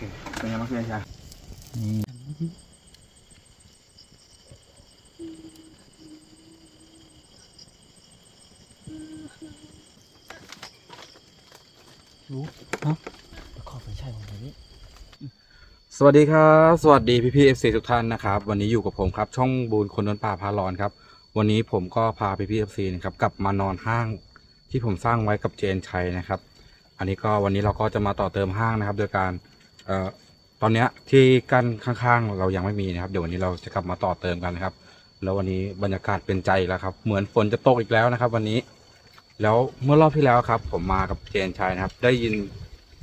เคเป็นไงบ้างพี่ชายนี่รู้เนาะขอไฟฉายของผมนี้สวัสดีครับ สวัสดีพี่พี่เอฟซีทุกท่านนะครับ วันนี้อยู่กับผมครับ ช่องบูนคนเดินป่าพาร้อนครับ วันนี้ผมก็พาพี่พี่เอฟซีนะครับกลับมานอนห้างที่ผมสร้างไว้กับเจนชัยนะครับ อันนี้ก็วันนี้เราก็จะมาต่อเติมห้างนะครับ โดยการเอ่อ ตอนเนี้ยที่กั้นข้างๆ เรายังไม่มีนะครับเดี๋ยววันนี้เราจะกลับมาต่อเติมกันนะครับ แล้ววันนี้บรรยากาศเป็นใจแล้วครับ เหมือนฝนจะตกอีกแล้วนะครับ วันนี้ แล้วเมื่อรอบที่แล้วครับ ผมมากับเจนชัยนะครับ ได้ยิน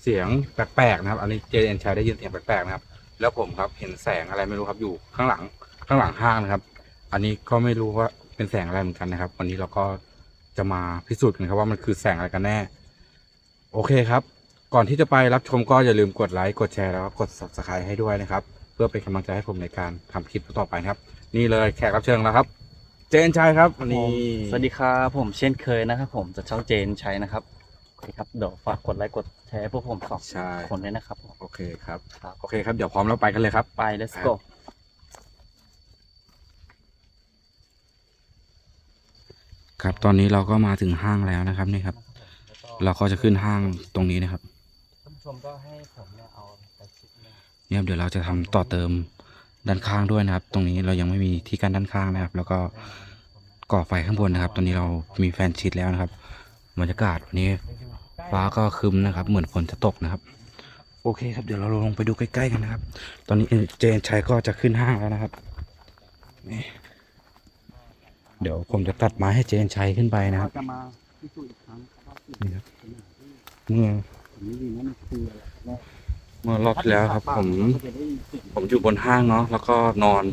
เสียงแปลกๆนะครับ อันนี้เจนชัยได้ยินเสียงแปลกๆนะครับ แล้วผมครับเห็นแสงอะไรไม่รู้ครับอยู่ข้างหลังข้างหลังห้างนะครับ อันนี้ก็ไม่รู้ว่าเป็นแสงอะไรเหมือนกันนะครับ วันนี้เราก็จะมาพิสูจน์กันครับว่ามันคือแสงอะไรกันแน่ โอเคครับ ก่อนที่จะไปรับชมก็อย่าลืมกดไลค์กดแชร์แล้วก็กด subscribe ให้ด้วยนะครับ เพื่อเป็นกำลังใจให้ผมในการทำคลิปต่อไปนะครับ นี่เลยแขกรับเชิญแล้วครับ เจนชัยครับวันนี้สวัสดีครับผมเช่นเคยนะครับ ผมจะช่องเจนใช้นะครับโอเคครับเดี๋ยวฝากกดไลค์กดแชร์พวกผมสองใช่คนด้วยนะครับผมโอเคครับครับโอเคครับเดี๋ยวพร้อมแล้วไปกันเลยครับ ไป let's go ครับตอนนี้เราก็มาถึงห้างแล้วนะครับนี่ครับ เราก็จะขึ้นห้างตรงนี้นะครับท่านผู้ ชมก็ให้ผมเนี่ยเอาไปชิดเนี่ยเนี่ยเดี๋ยวเราจะทำต่อเติมด้านข้างด้วยนะครับ ตรงนี้เรายังไม่มีที่กั้นด้านข้างนะครับ แล้วก็ก่อไฟข้างบนนะครับ ตอนนี้เรามีแฟนชิดแล้วนะครับบรรยากาศวันนี้ฟ้าก็ครึมนะครับ เหมือนฝนจะตกนะครับ โอเคครับเดี๋ยวเราลงไปดูใกล้ๆกันนะครับ ตอนนี้เจนชัยก็จะขึ้นห้างแล้วนะครับนี่เดี๋ยวผมจะตัดไม้ให้เจนชัยขึ้นไปนะครับจะมาพิสูจน์อีกครั้งครับว่าสิ่งนี่ครับเมื่อผมไม่ดี นะมันคืออะไรแรกเมื่อรอบที่แล้วครับ ผม จะได้ยินเสียงผมอยู่บนห้างเนาะแล้วก็นอน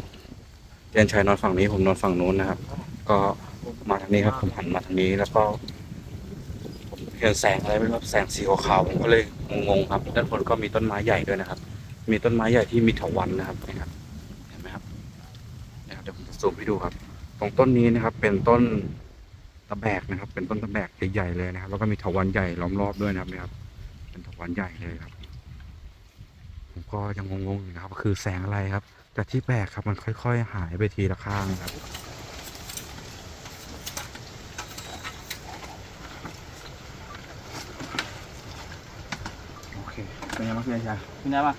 เจนชัยนอนฝั่งนี้ ผมนอนฝั่งนู้นนะครับ ก็มาทางนี้ครับ ผมหันมาทางนี้แล้วก็ ผมเห็นแสงอะไรไม่รู้ครับแสงสีขาวๆผมก็เลยงงๆครับด้านบนก็มีต้นไม้ใหญ่ด้วยนะครับ มีต้นไม้ใหญ่ที่มีเถาวัลย์นะครับนี่ครับเห็นไหมครับนะครับเดี๋ยวผมจะซูมให้ดูครับ ตรงต้นนี้นะครับ เป็นต้นตะแบกนะครับ เป็นต้นตะแบกใหญ่ๆเลยนะครับ แล้วก็มีเถาวัลย์ใหญ่ล้อมรอบด้วยนะครับเนี่ยครับ เป็นเถาวัลย์ใหญ่เลยครับ ผมก็ยังงงๆอยู่นะครับว่าคือแสงอะไรครับ แต่ที่แปลกครับมันค่อย ๆ หายไปทีละข้างครับโอเคเป็นยังไงบ้างพี่อาชาพี่นายป่ะ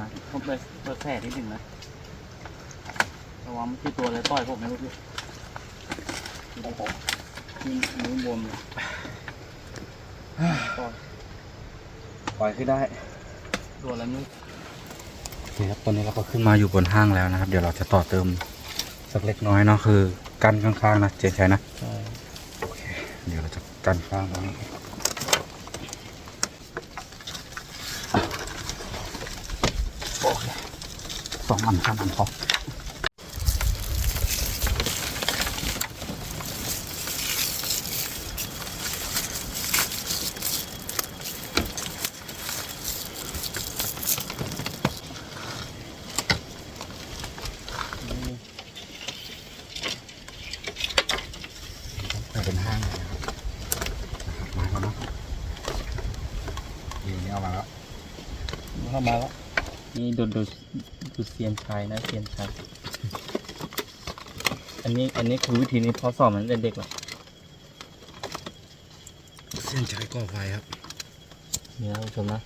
นะผมเปิดเปิดแผลนิดหนึ่งนะระวังมันคือตัวอะไรต่อยผมไม่รู้พี่ดูผมนี่นิ้วบวมเลยต่อยป ล่อยขึ้นได้ตัวอะไรไม่รู้โอเคครับตอนนี้เราก็ขึ้นมาอยู่บนห้างแล้วนะครับ เดี๋ยวเราจะต่อเติมสักเล็กน้อยเนาะคือกั้นข้างๆนะเจนชัยนะใช่โอเคเดี๋ยวเราจะกันข้างตรงนี้โอเคสองอันสามอันพอ ไปเป็นห้างเลยนะครับมาแล้วเนาะนี่นี่เอามาแล้ว เข้ามาแล้วนี่ดูดู ดูเซียนชายนะเซียนชายอันนี้อันนี้คือวิธีนี้พอสอนมันตั้งแต่เด็กแล้วเส้นใจก่อไฟครับ นี่นะท่านผู้ชมนะ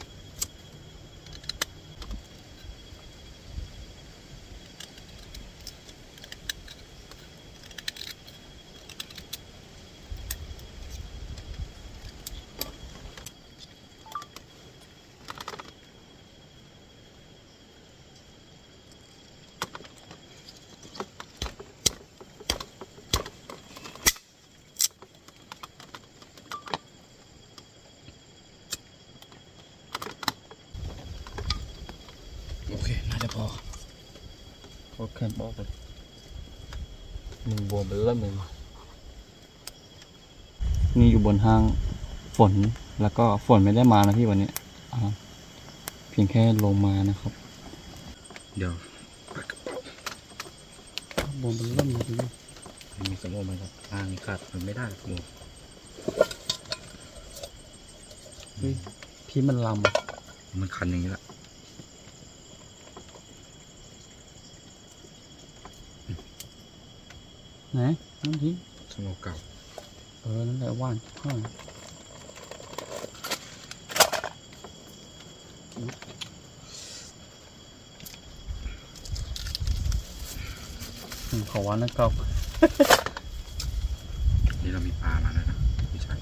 นี่อยู่บนห้างฝนแล้วก็ฝนไม่ได้มานะพี่วันนี้เพียงแค่ลงมานะครับ เดี๋ยวบนมันเริ่มเลยมีสมองมันครับทางขาดมันไม่ได้สมองพี่มันลำมันคันอย่างนี้ละไหนน้องที่สมองเก่า ออนั่นแหละว่านข้างอืมขอวันนะเก่านี่เรามีปลามาแล้วนะไม่ใช่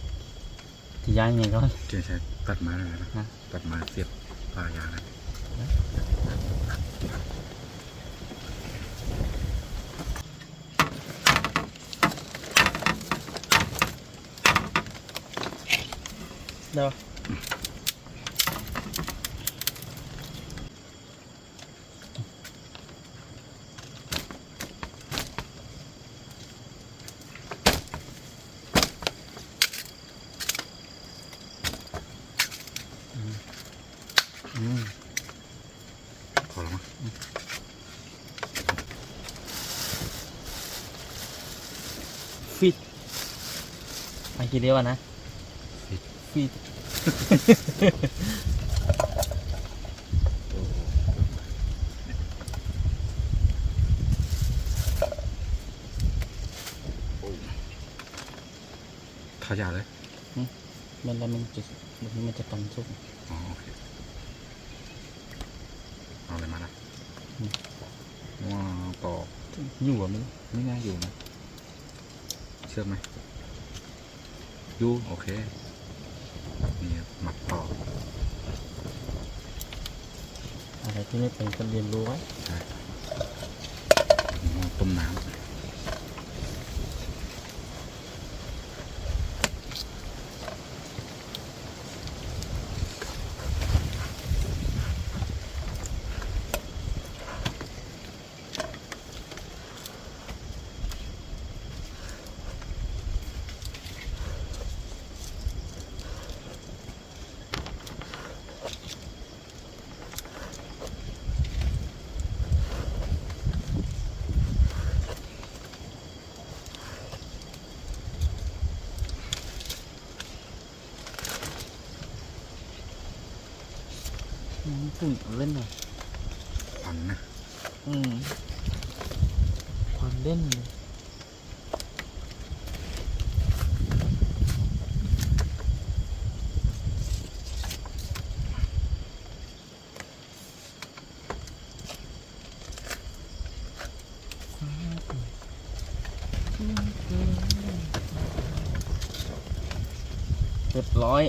ที่ย้ายไงก็เจ๊ใช้ตัดไม้แล้วนะฮะตัดไม้เสียบปลายางแล้ เดี๋ยวอืมพอแล้วมั้งฟิตไปกี่เดียวอะนะฟิตฟิตขยะเลยมันแล้วมันจะแบบนี้มันจะ ตันสุกอ๋อโอเคเอาอะไรมาล่ะอืมว้าวต่ออยู่อะมัน ไม่น่าอยู่นะ เชื่อไหมอยู่โอเค นี่ครับหมักต่อ อะไร ที่ไม่เป็นก็เรียนรู้ไว้ต้มน้ำ มฝุ่นเล่นหน่อยำควันนะอืมความเล่นเลยเรียบร้อย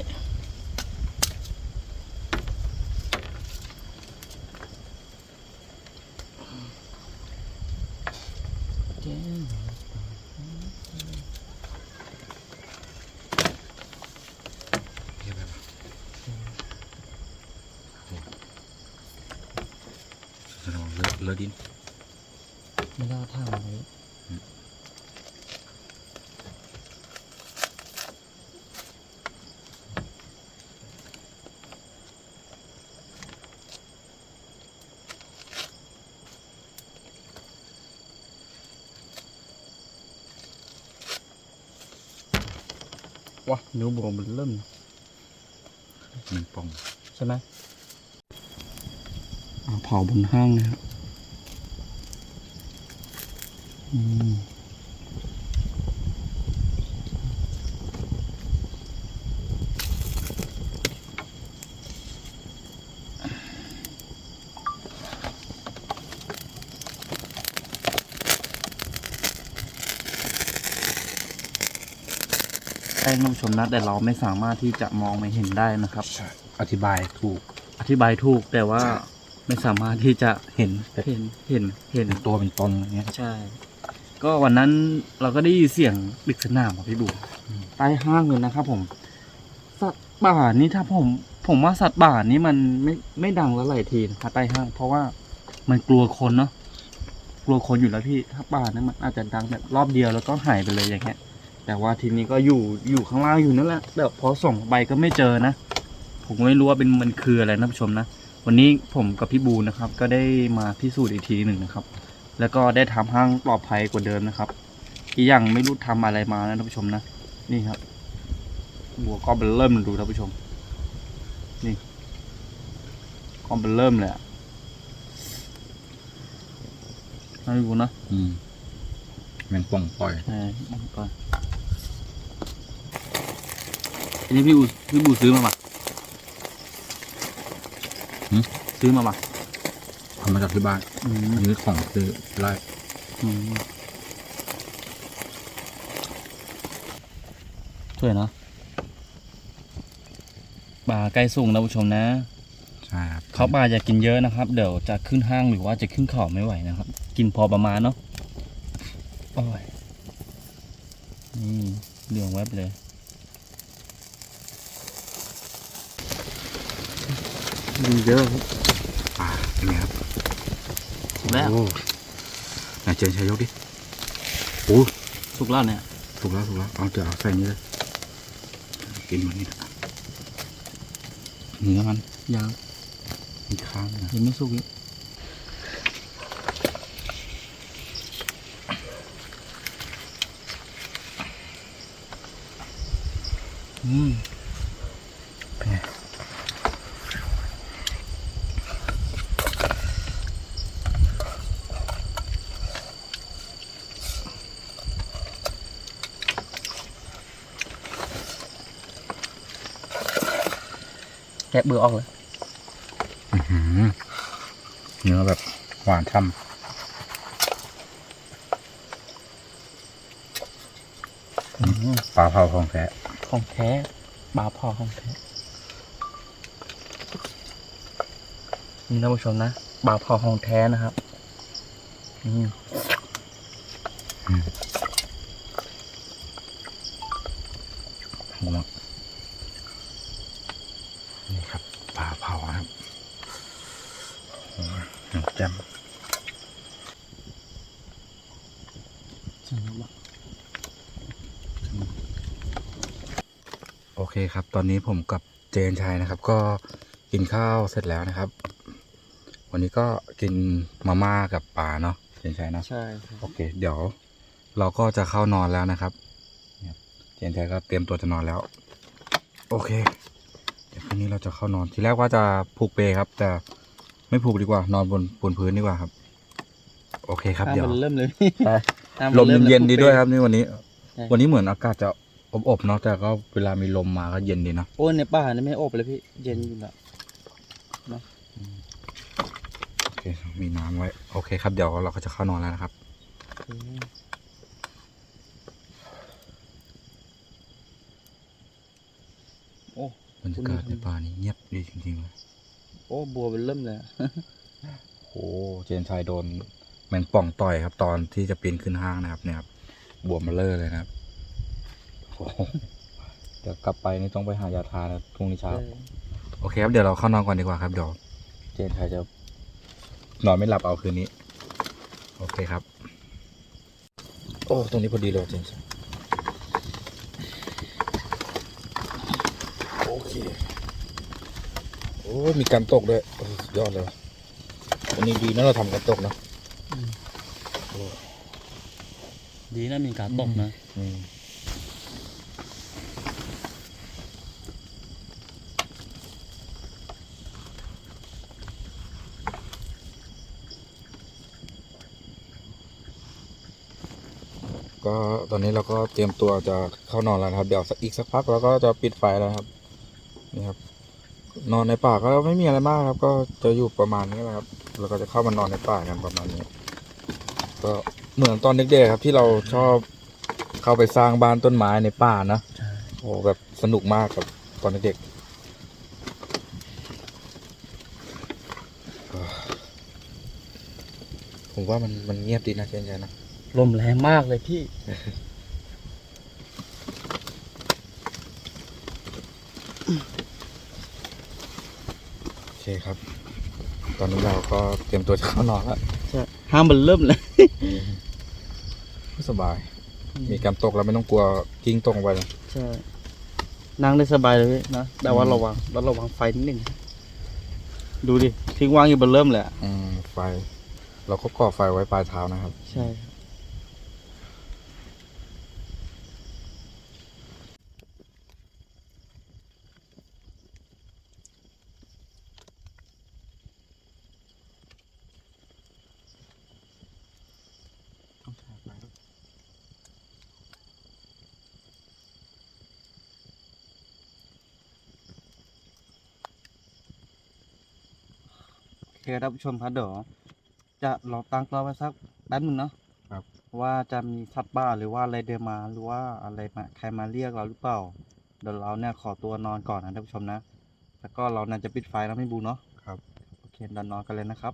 เจ๊ เรียบร้อยจะลองเลอะเลอะดิน ไม่น่าท่าอะไร ว้านิ้วโบวมันเริ่มแมงป่องใช่ไหมอ่าเผาบนห้างนะครับอืม แป้งน้ำชมนะแต่เราไม่สามารถที่จะมองไม่เห็นได้นะครับใช่อธิบายถูก อธิบายถูกแต่ว่าใช่ไม่สามารถที่จะเห็นเห็นเห็นเห็นเป็นตัวเป็นตนอย่างเงี้ยใช่ ก็วันนั้นเราก็ได้ยินเสียงปริศนาของพี่บุ๋มอืมใต้ห้างเลยนะครับผมสัตว์ป่านี่ถ้าผม ผมว่าสัตว์ป่านี่มันไม่ไม่ดังแล้วหลายทีนะครับใต้ห้าง เพราะว่ามันกลัวคนเนาะกลัวคนอยู่แล้วพี่ถ้าป่านั้นมันอาจจะดังแบบรอบเดียวแล้วก็หายไปเลยอย่างเงี้ย แต่ว่าทีนี้ก็อยู่อยู่ข้างล่างอยู่นั่นแหละแต่พอส่องไปก็ไม่เจอนะ ผมก็ไม่รู้ว่าเป็นมันคืออะไรนะผู้ชมนะ วันนี้ผมกับพี่บูนะครับ ก็ได้มาพิสูจน์อีกทีหนึ่งนะครับ แล้วก็ได้ทำห้างปลอดภัยกว่าเดิมนะครับ อีกอย่างไม่รู้ทำอะไรมานะท่านผู้ชมนะ นี่ครับ หัวก็เบลเริ่มดูท่านผู้ชม นี่ก็เบลเริ่มเลยอะนะพี่บูนะ อืมแมงป่องปล่อย ใช่เอาก่อน อันนี้พี่อูพี่บูซื้อมาปะหืมซื้อมาปะทำมาจากที่บ้านอืมอันนี้ของซื้อไล่อืมสวยเนาะปลาใกล้สูงนะผู้ชมนะใช่ครับเขาปลาจะกินเยอะนะครับ เดี๋ยวจะขึ้นห้างหรือว่าจะขึ้นเขาไม่ไหวนะครับ กินพอประมาณเนาะโอ้ยนี่เหลืองแวบเลย มันเยอะครับปลาเป็นไงครับสุกแล้วโอ้ไหนเจนชายยกดิโอ้สุกแล้วเนี่ยถูกแล้วถูกแล้วเอาเดี๋ยวเอาใส่นี่เลยกินมันนี่นะเนื้อมันยังมีข้างนะยังไม่สุกอีกอืม แกะเบื่อออกเลยอื้อหือเนื้อแบบหวานช่ำปลาเผาของแท้ ของแท้ ปลาพอของแท้ นี่ท่านผู้ชมนะ ปลาพอของแท้นะครับ อืม หัวนี่ครับปลาเผานะครับโอ้ยแจ่ม จังหวะ โอเคครับ ตอนนี้ผมกับเจนชัยนะครับ ก็กินข้าวเสร็จแล้วนะครับ วันนี้ก็กินมาม่ากับปลาเนาะเจนชัยเนาะใช่ครับโอเค เดี๋ยว เราก็จะเข้านอนแล้วนะครับเนี่ยเจนชัยก็เตรียมตัวจะนอนแล้ว โอเค เดี๋ยวคืนนี้เราจะเข้านอนทีแรกว่าจะผูกเปลครับ แต่ไม่ผูกดีกว่านอนบนบนพื้นดีกว่าครับ โอเคครับห้ามเดี๋ยวมันเริ่มเลยห้าลมริ่เย็นๆดีด้วยแล้ครับนี่วันนี้ใช่วันนี้เหมือนอากาศจะ อบๆเนาะแต่ก็เวลามีลมมาก็เย็นดีเนาะโอ้ยในป่านี่ไม่อบเลยพี่ เย็นอยู่แล้วโอเคมีน้ำไว้ โอเคครับเดี๋ยวเราก็จะเข้านอนแล้วนะครับโอ้บรรยากาศในป่านี้เงียบดีจริงๆเลยโอ้บัวมันเริ่มเลยโอ้เจนชายโดนแมงป่องต่อยครับ ตอนที่จะปีนขึ้นห้างนะครับเนี่ยครับบวมมาเลอะเลยนะครับโอ้โห เดี๋ยวกลับไปนี่ต้องไปหายาทานะพรุ่งนี้เช้า โอเคครับเดี๋ยวเราเข้านอนก่อนดีกว่าครับเดี๋ยวเจนชายจะนอนไม่หลับเอาคืนนี้ โอเคครับ โอ้ตรงนี้พอดีเลยเจนชายโอเคโอ้มีการตกด้วยโอ้สุดยอดเลยว่ะวันนี้ดีนะเราทำการตกเนอะดีนะมีการตกนะ ตอนนี้เราก็เตรียมตัวจะเข้านอนแล้วนะครับ เดี๋ยวสักอีกสักพักเราก็จะปิดไฟแล้วครับ นี่ครับ นอนในป่าก็ไม่มีอะไรมากครับ ก็จะอยู่ประมาณนี้แหละครับ เราก็จะเข้ามานอนในป่ากันประมาณนี้ ก็เหมือนตอนเด็กๆครับ ที่เราชอบเข้าไปสร้างบ้านต้นไม้ในป่านะใช่โอ้แบบสนุกมากครับตอนเด็กๆเอ่อผมว่ามันมันเงียบดีนะเจนใจนะ ลมแรงมากเลยพี่ โอเคครับ ตอนนี้เราก็เตรียมตัวจะเข้านอนแล้วใช่ห้ามมันเริ่มเลยสบาย มีการตกแล้วไม่ต้องกลัวกิ้งตกลงไปเลยใช่นั่งได้สบายเลยพี่นะแต่ว่าอืมระวังแล้วระวังไฟนิดหนึ่งดูดิทิ้งวางอยู่บนเริ่มเลยอะอืมไฟ เราก็ก่อไฟไว้ปลายเท้านะครับ ใช่ เคท่านผู้ชมครับเดี๋ยวจะลองตั้งกล้องไว้สักแป๊บหนึงเนาะครับ ว่าจะมีสัตว์บ้าหรือว่าอะไรเดินมาหรือว่าอะไรมาใครมาเรียกเราหรือเปล่า เดี๋ยวเราเนี่ยขอตัวนอนก่อนนะท่านผู้ชมนะ แล้วก็เราน่าจะปิดไฟแล้วไม่บูเนาะครับโอเคเดินนอนกันเลยนะครับ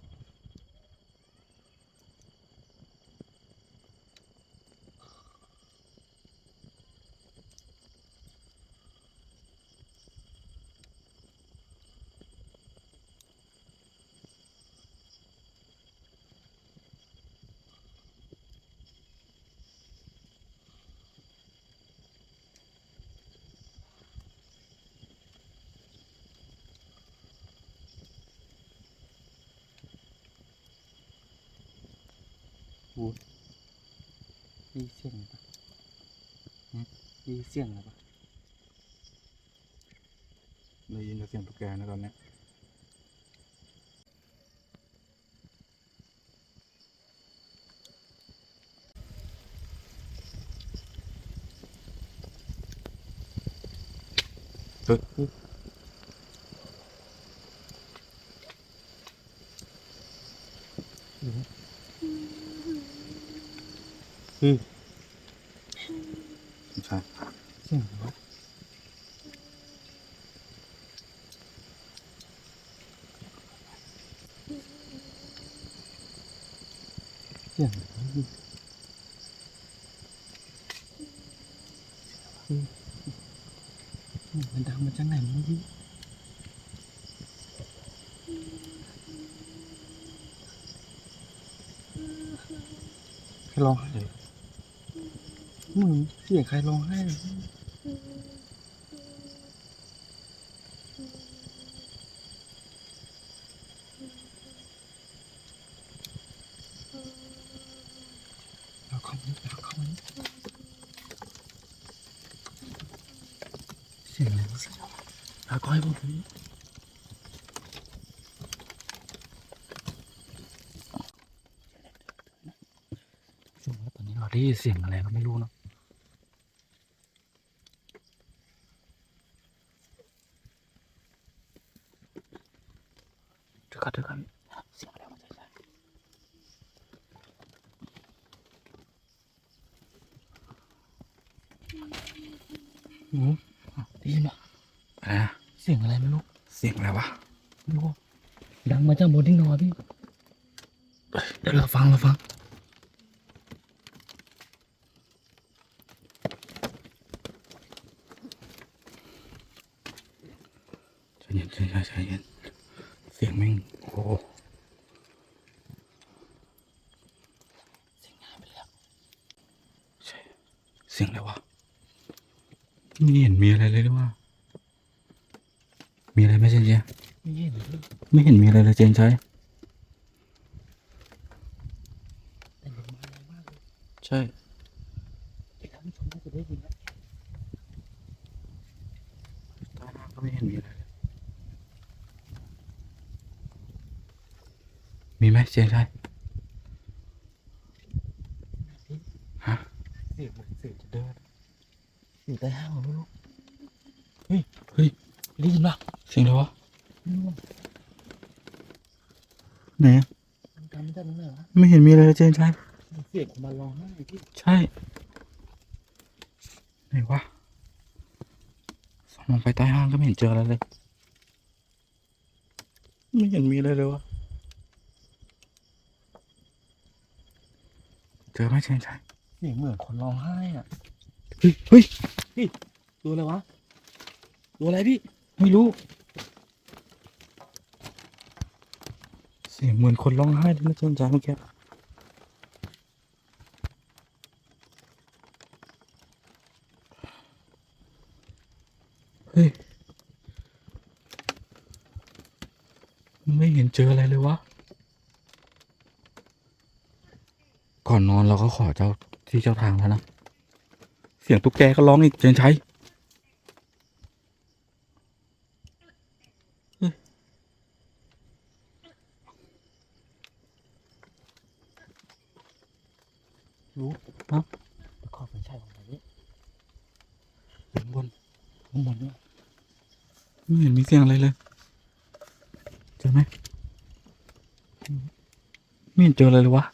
บูดีเสียงอะไรปะฮะดี เสียงอะไรปะได้ยินแต่เสียงตุ๊กแกนะตอนเนี้ยเฮ้ยอืม ใช่ เสียงอะไรวะเสียงอะไรวะอืมอืมมันดังมาจากไหนไมันรู้ใค รร้องไห้เลยเหมือนเสียงใครร้องไห้เลยเราเข้ามาเราเข้ามาเสียงอะไรวะเราก็ให้ผมดูช่วงว่าตอนนี้ เราได้ยินเสียงอะไรก็ไม่รู้เนอะเดี๋ยวก่อนเดี๋ยวก่อนเสียงอะไรมันจะใช่โอ้ได้ยินปะอะไรนะเสียงอะไรไม่รู้ เสียงอะไรวะไม่รู้ ดังมาจากบนที่นอนพี่ เดี๋ยวเราฟังเราฟัง ใจเย็นใจเย็นใจเย็นเสียงแม่งโอ้โห เสียงหายไปแล้ว ใช่เสียงอะไรวะไม่เห็นมีอะไรเลยหรือว่า มีอะไรไหมเจนเจ ไม่เห็นเลย ไม่ เลยเจนใช่ใช่ท่านผู้ชมน่าจะได้ยินนะตามาก็ไม่เห็นมีอะไรเลยมีไหมเจนใช่ฮะ เสียงเหมือนเสียงจะเดินอยู่ใต้ห้างเหรอไม่รู้ เฮ้ย ได้ยินปะ เสียงอะไรวะ ไม่รู้อะ ไหนอะ มันทำไม่ได้ตรงไหนวะ ไม่เห็นมี อะไรเลยเจนใช้เสียงของมันร้องไห้พี่ใช่ ไหนวะส่องลงไปใต้ห้างก็ไม่เห็นเจออะไรเลย ไม่เห็นมีอะไรเลยวะเจอไหมเจนใช่เสียงเหมือนคนร้องไห้อะเฮ้ยเฮ้ยตัวอะไรวะตัวอะไรพี่ไม่รู้ เสียงเหมือนคนร้องไห้เลยนะเจนใจเมื่อกี้เฮ้ย ไม่เห็นเจออะไรเลยวะ ก่อนนอนเราก็ขอเจ้าที่เจ้าทางแล้วนะ เสียงตุ๊กแกก็ร้องอีกเจนชัยรู้ฮะขอไฟฉายของไหนนี่ข้างบนข้างบนด้วยไม่เห็นมีเสียงอะไรเลย เจอไหมไม่เห็นเจออะไรเลยวะ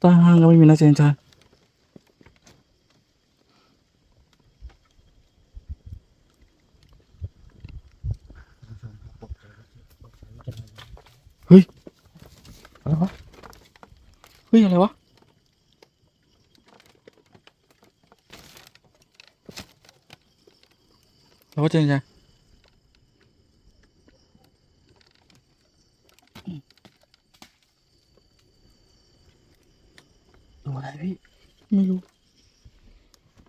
ใต้ห้างก็ไม่มีนะเจนชัยเฮ้ย อะไรวะ เฮ้ย อะไรวะ แล้วว่าเจนชัยดูอะไรพี่ ไม่รู้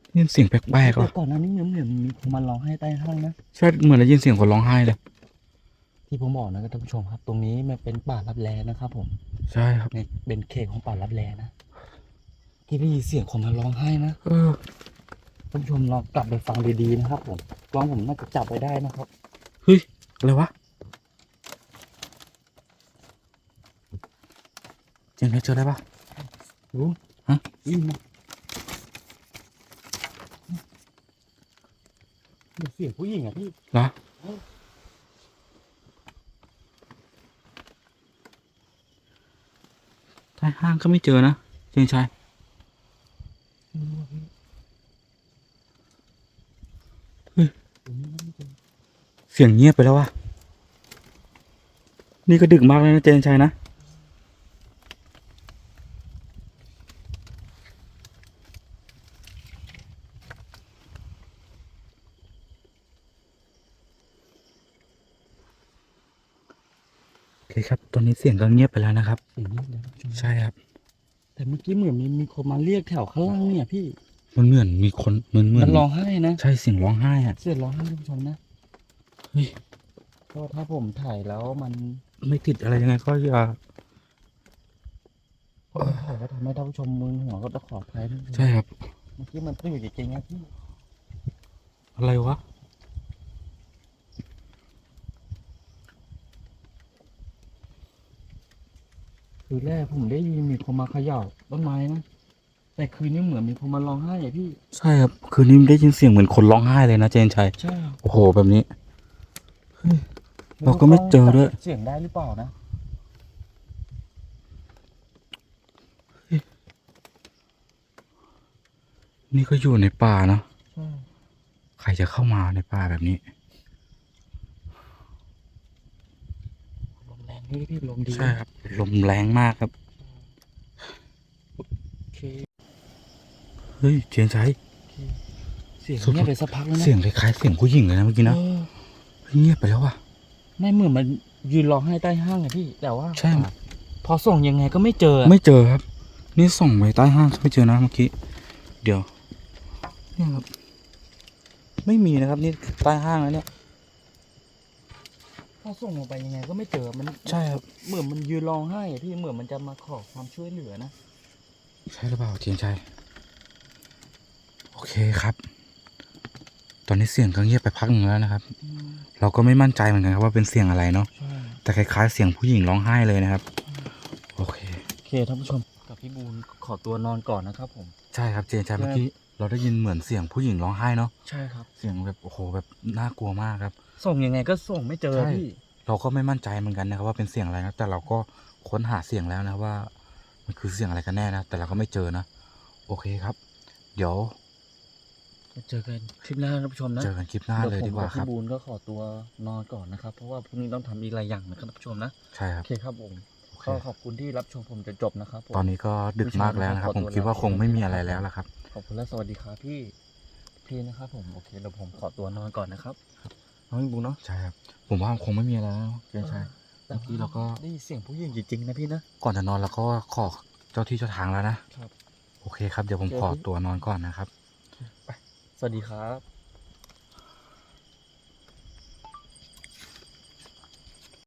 ได้ ยินเสียงแปลกๆแต่ว่ะก่อนหน้านี้เหมือนเหมือนมีคนมาร้องไห้ใต้ห้างนะ ใช่เหมือนได้ยินเสียงคนร้องไห้เลย ที่ผมบอกนะครับท่านผู้ชมครับ ตรงนี้มันเป็นป่ารับแลนะครับผมใช่ครับ ในเป็นเขตของป่ารับแลนะที่ได้ยินเสียงคนมาร้องไห้นะเออ ท่านผู้ชมลองกลับไปฟังดีๆนะครับผมกล้องผมน่าจะจับไว้ได้นะครับ เฮ้ย อะไรวะเจนชัยเจออะไรปะรู้ฮะ ยินไห เสียงผู้หญิงอะพี่เหรอใต้ห้างก็ไม่เจอนะเจนชัยเสียงเงียบไปแล้ววะนี่ก็ดึกมากเลยนะเจนชัยนะ โอเคครับ ตอนนี้ เสียงก็เงียบไปแล้วนะครับ เสียงนี้เดี๋ยวท่านผู้ชมใช่ครับ แต่เมื่อกี้เหมือนมีมีคนมาเรียกแถวข้างล่างเนี่ยพี่ มันเหมือนมีคนเหมือนเหมือมันนร้องไห้นะ ใช่เสียงร้องไห้อะ เสียงร้องไห้ท่านผู้ชมนะเฮ้ยเพราะว่าถ้าผมถ่ายแล้วมันไม่ติดอะไรยังไงก็อย่าพอผมถ่ายแล้วทำให้ท่านผู้ชมมึนหัวก็ต้องขออภัยด้วยใช่ครับ เมื่อกี้มันตื้ออยู่จริงๆนะพี่อะไรวะ คือแรกผมได้ยินมีคนมาเขย่าต้นไม้นะแต่คืนนี้เหมือนมีคนมาร้องไห้อะพี่ใช่ครับ คืนนี้ได้ยินเสียงเหมือนคนร้องไห้เลยนะเจนชัยใช่โอ้โหแบบนี้เราก็ไม่เจอด้วยเสียงได้หรือเปล่านะนี่ก็อยู่ในป่าเนอะใช่ใครจะเข้ามาในป่าแบบนี้ ลมแรง นี่พี่ลมดีใช่ครับลมแรงมากครับโอเคเฮ้ยเจนชัยโอเคเสียงเงียบไปสักพักแล้วนะเสียงคล้ายๆเสียงผู้หญิงเลยนะเมื่อกี้นะเออเฮ้ยเงียบไปแล้วว่ะไม่เหมือนมันยืนร้องไห้ใต้ห้างอะพี่แต่ว่าใช่พอส่งยังไงก็ไม่เจออะไม่เจอครับ นี่ส่องไปใต้ห้างก็ไม่เจอนะเมื่อกี้เดี๋ยวเนี่ยครับ ไม่มีนะครับ นี่ใต้ห้างแล้วเนี่ย พอส่งลงไปยังไงก็ไม่เจอมันใช่ครับเหมือนมันยืนร้องไห้อะพี่เหมือนมันจะมาขอความช่วยเหลือนะ ใช่หรือเปล่าเทียนชัยโอเคครับ ตอนนี้เสียงก็เงียบไปพักหนึ่งแล้วนะครับอืมเราก็ไม่มั่นใจเหมือนกันครับว่าเป็นเสียงอะไรเนาะใช่แต่คล้ายๆ เสียงผู้หญิงร้องไห้เลยนะครับ โอเคโอเคท่านผู้ชมกับพี่บูนขอตัวนอนก่อนนะครับผม ใช่ครับเจนชัยใช่เมื่อกี้เราได้ยินเหมือนเสียงผู้หญิงร้องไห้เนาะใช่ครับ เสียงแบบโอ้โหแบบน่ากลัวมากครับ ส่งยังไงก็ส่งไม่เจอใช่ พี่ เราก็ไม่มั่นใจเหมือนกันนะครับว่าเป็นเสียงอะไรนะแต่เราก็ค้นหาเสียงแล้วนะว่า มันคือเสียงอะไรกันแน่นะแต่เราก็ไม่เจอนะโอเคครับ เดี๋ยวเจอกันคลิปหน้าท่านผู้ชมนะเจอกันคลิปหน้าเลยดีกว่าครับเดี๋ยผมกับพี่บูนก็ขอตัวนอนก่อนนะครับ เพราะว่าพรุ่งนี้ต้องทำอีกหลายอย่างนะครับท่านผู้ชมนะใช่ครัโอบเคครับผมโอเคก็ขอบคุณที่รับชมผมจนจบนะครับผม ตอนนี้ก็ดึกมากแล้วนะครับ ผมคิดว่าคงไม่มีอะไรแล้วล่ะครับ ขอบคุณและสวัสดีครับพี่พี่นะครับผมโอเคเดี๋ยวผมขอตัวนอนก่อนนะครับ น้องพี่บูนเนาะใช่ครับผมว่าคงไม่มีอะไรแล้วเจนชัยแต่เมื่อกี้เราก็ได้ยินเสียงผู้หญิงจริงๆนะพี่นะก่อนจะนอนเราก็ขอเจ้าที่เจ้าทางแล้วนะครับ โอเคครับเดี๋ยวผมโอเคขอตัวนอนก่อนนะครับสวัสดีครับ